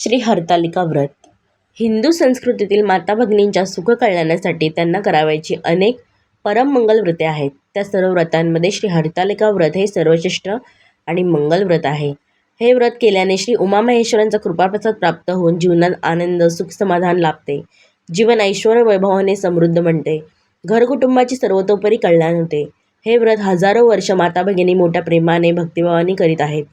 श्री हरतालिका व्रत. हिंदू संस्कृतीतील माता भगिनींच्या सुख कल्याणासाठी त्यांना करावयाची अनेक परममंगल व्रते आहेत. त्या सर्व व्रतांमध्ये श्री हरतालिका व्रत हे सर्वश्रेष्ठ आणि मंगल व्रत आहे. हे व्रत केल्याने श्री उमामहेश्वरांचा कृपाप्रसाद प्राप्त होऊन जीवनात आनंद सुख समाधान लाभते. जीवन ऐश्वर वैभवाने समृद्ध बनते. घरकुटुंबाची सर्वतोपरी कल्याण होते. हे व्रत हजारो वर्ष माता भगिनी मोठ्या प्रेमाने भक्तिभावाने करीत आहेत.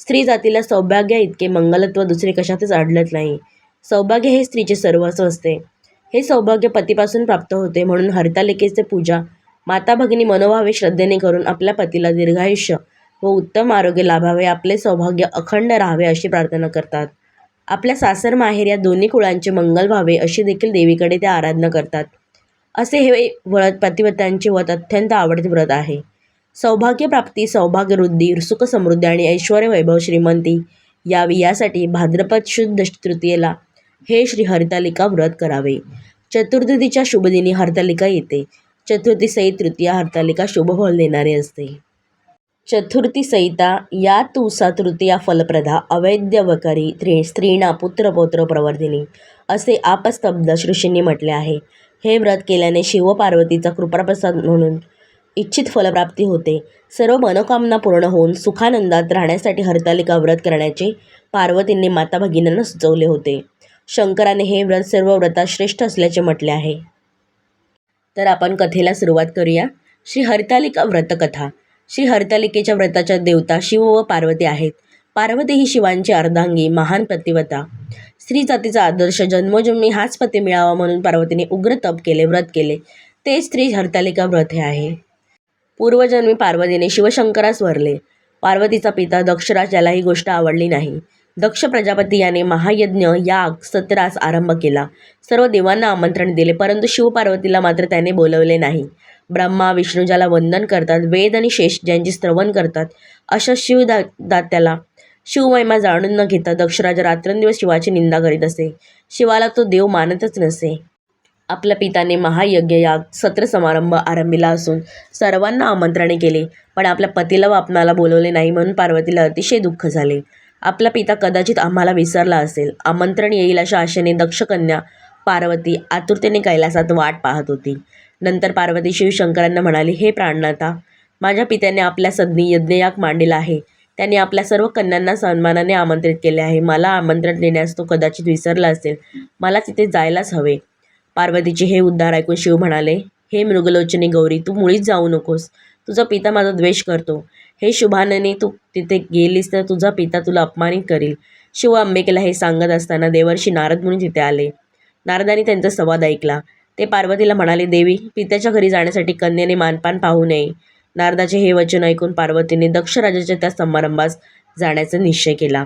स्त्री जातीला सौभाग्य इतके मंगलत्व दुसरे कशातच आढळत नाही. सौभाग्य हे स्त्रीचे सर्वस्व असते. हे सौभाग्य पतीपासून प्राप्त होते म्हणून हरतालिकेचे पूजा माता भगिनी मनोभावे श्रद्धेने करून आपल्या पतीला दीर्घायुष्य व उत्तम आरोग्य लाभावे आपले सौभाग्य अखंड राहावे अशी प्रार्थना करतात. आपल्या सासर माहेर या दोन्ही कुळांचे मंगल व्हावे अशी देखील देवीकडे ते आराधना करतात. असे हे व्रत पतिव्रतांचे व्रत अत्यंत आवडते व्रत आहे. सौभाग्यप्राप्ती सौभाग्यवृद्धी सुखसमृद्धी आणि ऐश्वर वैभव श्रीमंती. यावी यासाठी भाद्रपद शुद्ध तृतीयेला हे श्री हरतालिका व्रत करावे. चतुर्थीच्या शुभदिनी हरतालिका येते. चतुर्थी सहित तृतीया हरतालिका शुभफल देणारी असते. चतुर्थी सहिता या तुसा तृतीया फलप्रदा अवैद्यवकरी त्रि स्त्रीणा पुत्रपौत्र प्रवर्धिनी असे आपस्तब्ध ऋषींनी म्हटले आहे. हे व्रत केल्याने शिवपार्वतीचा कृपाप्रसाद म्हणून इच्छित फलप्राप्ती होते. सर्व मनोकामना पूर्ण होऊन सुखानंदात राहण्यासाठी हरतालिका व्रत करण्याचे पार्वतींनी माता भगिनींना सुचवले होते. शंकराने हे व्रत सर्व व्रतात श्रेष्ठ असल्याचे म्हटले आहे. तर आपण कथेला सुरुवात करूया. श्री हरतालिका व्रतकथा श्री हरतालिकेच्या व्रताच्या देवता शिव व पार्वती आहेत. पार्वती ही शिवांची अर्धांगी महान प्रतिवता स्त्री जातीचा आदर्श जन्मोजन्मी हाच पती मिळावा म्हणून पार्वतीने उग्र तप केले व्रत केले. ते स्त्री हरतालिका व्रत हे आहे. पूर्वजन्मी पार्वतीने शिवशंकरास वरले. पार्वतीचा पिता दक्षराज याला ही गोष्ट आवडली नाही. दक्ष प्रजापती याने महायज्ञ याग सत्रास आरंभ केला. सर्व देवांना आमंत्रण दिले परंतु शिवपार्वतीला मात्र त्याने बोलवले नाही. ब्रह्मा विष्णू ज्याला वंदन करतात वेद आणि शेष ज्यांची श्रवण करतात अशा शिवदा दात्याला शिवमहिमा जाणून न घेता दक्षराज रात्रंदिवस शिवाची निंदा करीत असे. शिवाला तो देव मानतच नसे. आपल्या पिताने महायज्ञ या सत्र समारंभ आरंभिला असून सर्वांना आमंत्रणे केले. पण आपल्या पतीला व आपणाला बोलवले नाही म्हणून पार्वतीला अतिशय दुःख झाले. आपला पिता कदाचित आम्हाला विसरला असेल. आमंत्रण येईल अशा आशेने दक्षकन्या पार्वती आतुरतेने कैलासात वाट पाहत होती. नंतर पार्वती शिवशंकरांना म्हणाली हे प्राणनाथा माझ्या पित्याने आपल्या सदनी यज्ञयाग मांडलेला आहे. त्याने आपल्या सर्व कन्यांना सन्मानाने आमंत्रित केले आहे. मला आमंत्रण देण्यास तो कदाचित विसरला असेल. मला तिथे जायलाच हवे. पार्वतीचे हे उद्धार ऐकून शिव म्हणाले हे मृगलोचने गौरी तू मुळीच जाऊ नकोस. तुझा पिता माझा द्वेष करतो. हे शुभानने तू तिथे गेलीस तर तुझा पिता तुला अपमानित करील. शिव अंबिकेला हे सांगत असताना देवर्षी नारद म्हणून तिथे आले. नारदाने त्यांचा संवाद ऐकला. ते पार्वतीला म्हणाले देवी पित्याच्या घरी जाण्यासाठी कन्येने मानपान पाहू नये. नारदाचे हे वचन ऐकून पार्वतीने दक्ष राजाच्या त्या समारंभास जाण्याचा निश्चय केला.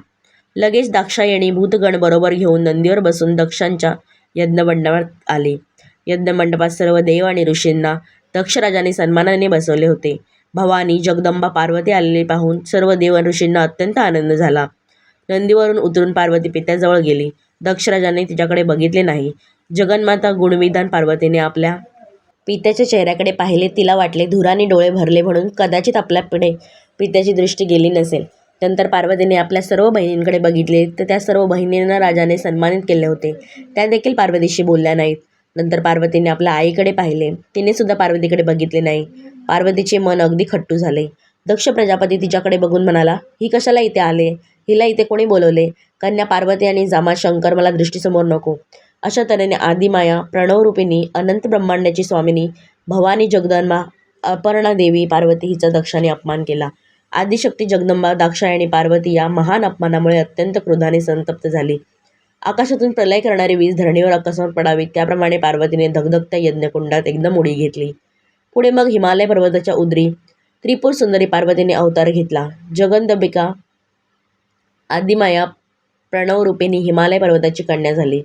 लगेच दाक्षायणी भूतगण बरोबर घेऊन नंदीवर बसून दक्षांच्या यज्ञमंडपात आले. यज्ञमंडपात सर्व देव आणि ऋषींना दक्षराजाने सन्मानाने बसवले होते. भवानी जगदंबा पार्वती आलेले पाहून सर्व देव आणि ऋषींना अत्यंत आनंद झाला. नंदीवरून उतरून पार्वती पित्याजवळ गेली. दक्षराजाने तिच्याकडे बघितले नाही. जगन्माता गुणविधान पार्वतीने आपल्या पित्याच्या चेहऱ्याकडे पाहिले तिला वाटले धुराने डोळे भरले म्हणून कदाचित आपल्याकडे पित्याची दृष्टी गेली नसेल. नंतर पार्वतीने आपल्या सर्व बहिणींकडे बघितले तर त्या सर्व बहिणींना राजाने सन्मानित केले होते. त्या देखील पार्वतीशी बोलल्या नाहीत. नंतर पार्वतीने आपल्या आईकडे पाहिले. तिने सुद्धा पार्वतीकडे बघितले नाही. पार्वतीचे मन अगदी खट्टू झाले. दक्ष प्रजापती तिच्याकडे बघून म्हणाला ही कशाला इथे आले? हिला इथे कोणी बोलवले? कन्या पार्वती आणि जामा शंकर मला दृष्टीसमोर नको. अशा तऱ्हेने आदिमाया प्रणवरूपिणी अनंत ब्रह्मांडाची स्वामिनी भवानी जगदंबा अपर्णा देवी पार्वती हिचा दक्षाने अपमान केला. आदिशक्ती जगदंबा दाक्षायणी पार्वती या महान अपमानामुळे अत्यंत क्रोधाने संतप्त झाली. आकाशातून प्रलय करणारी वीज धरणीवर अकस्मात पडावी त्याप्रमाणे पार्वतीने धगधगत्या यज्ञकुंडात एकदम उडी घेतली. पुढे मग हिमालय पर्वताच्या उदरी त्रिपुर सुंदरी पार्वतीने अवतार घेतला. जगदंबिका आदिमाया प्रणवरूपिणी हिमालय पर्वताची कन्या झाली.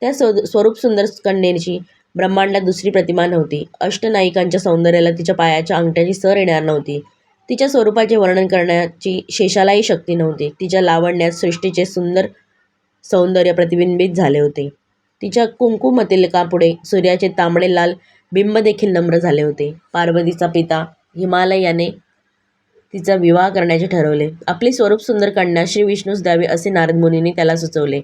त्या स्व स्वरूप सुंदर कन्येची ब्रह्मांडात दुसरी प्रतिमा नव्हती. अष्टनायिकांच्या सौंदर्याला तिच्या पायाच्या अंगठ्याची सर येणार नव्हती. तिच्या स्वरूपाचे वर्णन करण्याची शेषालाही शक्ती नव्हती. तिच्या लावण्यात सृष्टीचे सुंदर सौंदर्य प्रतिबिंबित झाले होते. तिच्या कुंकुमतिलकापुढे सूर्याचे तांबडे लाल बिंब देखील नम्र झाले होते. पार्वतीचा पिता हिमालय याने तिचा विवाह करण्याचे ठरवले. आपली स्वरूप सुंदर कन्या श्री विष्णूस द्यावी असे नारद मुनींनी त्याला सुचवले.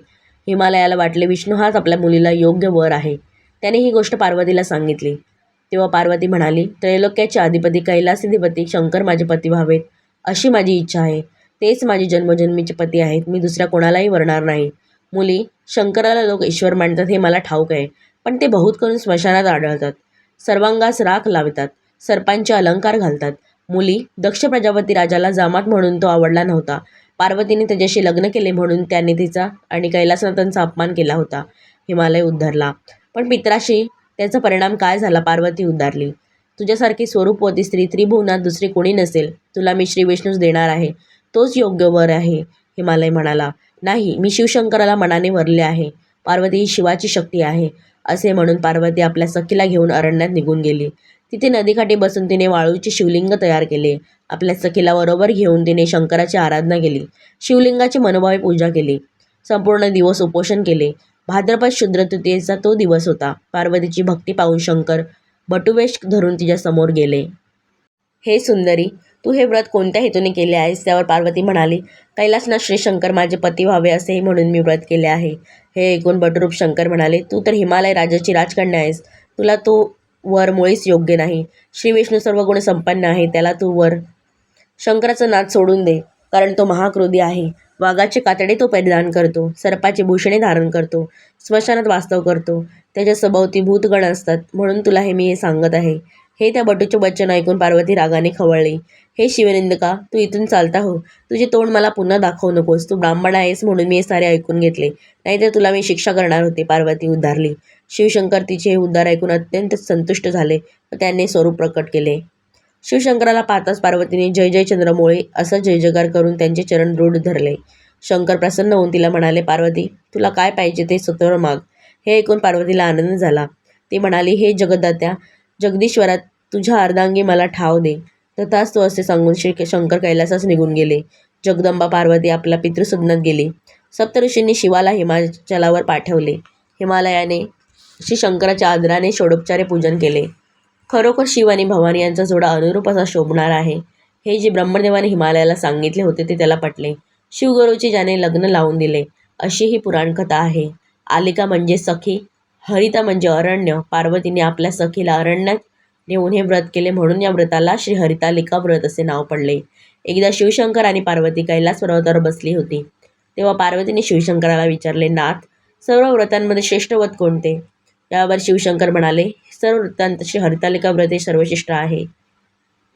हिमालयाला वाटले विष्णू हाच आपल्या मुलीला योग्य वर आहे. त्याने ही गोष्ट पार्वतीला सांगितली. तेव्हा पार्वती म्हणाली त्रैलोक्याचे अधिपती कैलासाधिपती शंकर माझे पती व्हावेत अशी माझी इच्छा आहे. तेच माझे जन्मजन्मीचे पती आहेत मी दुसऱ्या कोणालाही वरणार नाही. मुली शंकराला लोक ईश्वर मानतात हे मला ठाऊक आहे पण ते बहुत करून स्मशानात आढळतात. सर्वांगास राख लावतात सर्पांचे अलंकार घालतात. मुली दक्ष प्रजापती राजाला जामात म्हणून तो आवडला नव्हता. पार्वतीने त्याच्याशी लग्न केले म्हणून त्याने तिचा आणि कैलासनाथांचा अपमान केला होता. हिमालय उद्धारला. पण पित्राशी त्याचा परिणाम काय झाला? पार्वती उद्धारली तुझ्यासारखी स्वरूपवती स्त्री त्रिभुवनात दुसरी कोणी नसेल. तुला मी श्री विष्णूच देणार आहे. तोच योग्य वर आहे हिमालय म्हणाला. नाही मी शिवशंकराला मनाने वरले आहे. पार्वती ही शिवाची शक्ती आहे असे म्हणून पार्वती आपल्या सखीला घेऊन अरण्यात निघून गेली. तिथे नदीकाठी बसून तिने वाळूचे शिवलिंग तयार केले. आपल्या सखीला बरोबर घेऊन तिने शंकराची आराधना केली. शिवलिंगाची मनोभावे पूजा केली. संपूर्ण दिवस उपोषण केले. भाद्रपद शुद्र तृतीयेचा तो दिवस होता. पार्वतीची भक्ती पाहून शंकर बटुवेश धरून तिच्यासमोर गेले. हे सुंदरी तू हे व्रत कोणत्या हेतूने केले आहेस? त्यावर पार्वती म्हणाली कैलासनाथ श्री शंकर माझे पती व्हावे असेही म्हणून मी व्रत केले आहे. हे ऐकून बटरूप शंकर म्हणाले तू तर हिमालय राजाची राजकन्या आहेस. तुला तो वर मुळीच योग्य नाही. श्री विष्णू सर्व गुण संपन्न आहे. त्याला तू वर शंकराचं नाद सोडून दे. कारण तो महाक्रोधी आहे. वाघाचे कातडे तो परिधान करतो. सर्पाचे भूषणे धारण करतो. स्मशानात वास्तव करतो. त्याच्या सभोवती भूतगण असतात. म्हणून तुला हे मी हे सांगत आहे. हे त्या बटूचे वचन ऐकून पार्वती रागाने खवळली. हे शिवनिंदका तू इथून चालता हो. तुझे तोंड मला पुन्हा दाखवू नकोस. तू ब्राह्मण आहेस म्हणून मी हे सारे ऐकून घेतले. नाहीतर तुला मी शिक्षा करणार होते. पार्वती उद्धारली. शिवशंकर तिचे हे उद्धार ऐकून अत्यंत संतुष्ट झाले व त्यांनी स्वरूप प्रकट केले. शिवशंकराला पाहताच पार्वतीने जय जय चंद्रमोळे असं जय जयकार करून त्यांचे चरण दृढ धरले. शंकर प्रसन्न होऊन तिला म्हणाले पार्वती तुला काय पाहिजे ते स्वतःवर माग. हे ऐकून पार्वतीला आनंद झाला. ती म्हणाली हे जगदात्या जगदीश्वरा तुझ्या अर्धांगी मला ठाव दे. तथाच तो असे सांगून श्री शंकर कैलासास निघून गेले. जगदंबा पार्वती आपल्या पितृसदनात गेली. सप्तऋषींनी शिवाला हिमाचलावर पाठवले. हिमालयाने श्री शंकराच्या आदराने षोडोपचारे पूजन केले. खरोखर शिव आणि भवानी यांचा जोडा अनुरूप असा शोभणार आहे. हे जे ब्रह्मदेवाने हिमालयाला सांगितले होते ते त्याला पटले. शिवगुरूची ज्याने लग्न लावून दिले अशी ही पुराणकथा आहे. आलिका म्हणजे सखी हरिता म्हणजे अरण्य. पार्वतीने आपल्या सखीला अरण्यात नेऊन हे व्रत केले म्हणून या व्रताला श्री हरितालिका व्रत असे नाव पडले. एकदा शिवशंकर आणि पार्वती कैलास पर्वतावर बसली होती. तेव्हा पार्वतीने शिवशंकराला विचारले नाथ सर्व व्रतांमध्ये श्रेष्ठ व्रत कोणते? यावर शिवशंकर म्हणाले सर्व व्रतांत हरितालिका व्रत हे सर्वश्रेष्ठ आहे.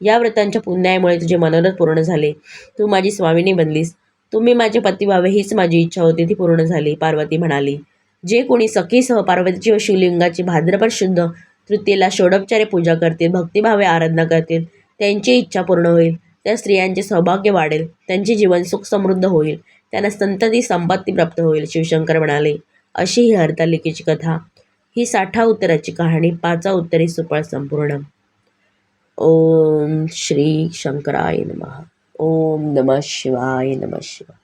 या व्रतांच्या पुण्यामुळे तुझे मनोरथ पूर्ण झाले. तू माझी स्वामिनी बनलीस. तुम्ही माझे पती व्हावे हीच माझी इच्छा होती ती पूर्ण झाली पार्वती म्हणाली. जे कोणी सखीसह पार्वतीची व शिवलिंगाची भाद्रपद शुद्ध तृतीयेला षोडोपचारे पूजा करतील भक्तिभावे आराधना करतील त्यांची इच्छा पूर्ण होईल त्या स्त्रियांचे सौभाग्य वाढेल त्यांचे जीवन सुख समृद्ध होईल त्यांना संतती संपत्ती प्राप्त होईल शिवशंकर म्हणाले. अशी ही हरतालिकेची कथा. ही साठा उत्तराची कहाणी पाचा उत्तरी सुपळ संपूर्ण. ओम श्री शंकराय नमः. ओम नमः शिवाय नमः शिवाय.